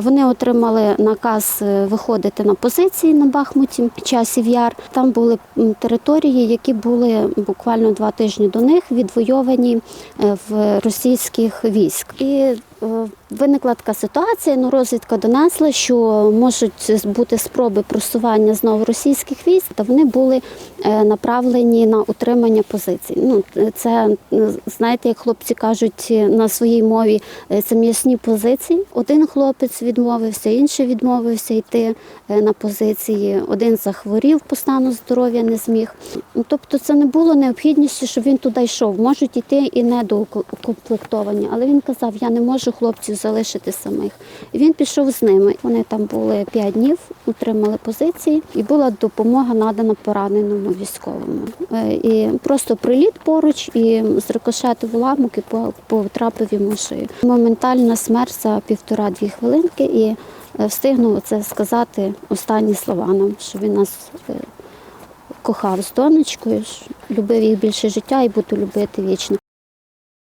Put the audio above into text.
Вони отримали наказ е, виходити на позиції на Бахмуті, часів яр. Там були території, які були буквально два тижні до них відвойовані е, в російських військ. І виникла така ситуація. Ну, розвідка донесла, що можуть бути спроби просування знову російських військ, та вони були е, направлені на утримання позицій. Ну, це е, знаєте, як хлопці кажуть е, на своїй мові, е, це м'ясні позиції. Один хлопець відмовився, інший відмовився йти е, на позиції. Один захворів по стану здоров'я, не зміг. Ну, Тобто, це не було необхідності, щоб він туди йшов. Можуть йти і недоукомплектовані, але він казав, я не можу хлопців залишити самих. Він пішов з ними. Вони там були 5 днів, утримали позиції, і була допомога надана пораненому військовому. Е, І просто приліт поруч і зрикошетив уламок і потрапив йому шию. Моментальна смерть за півтора-дві хвилинки і е, встигнув це сказати останні слова нам, що він нас е, кохав з донечкою, любив їх більше життя і буду любити вічно.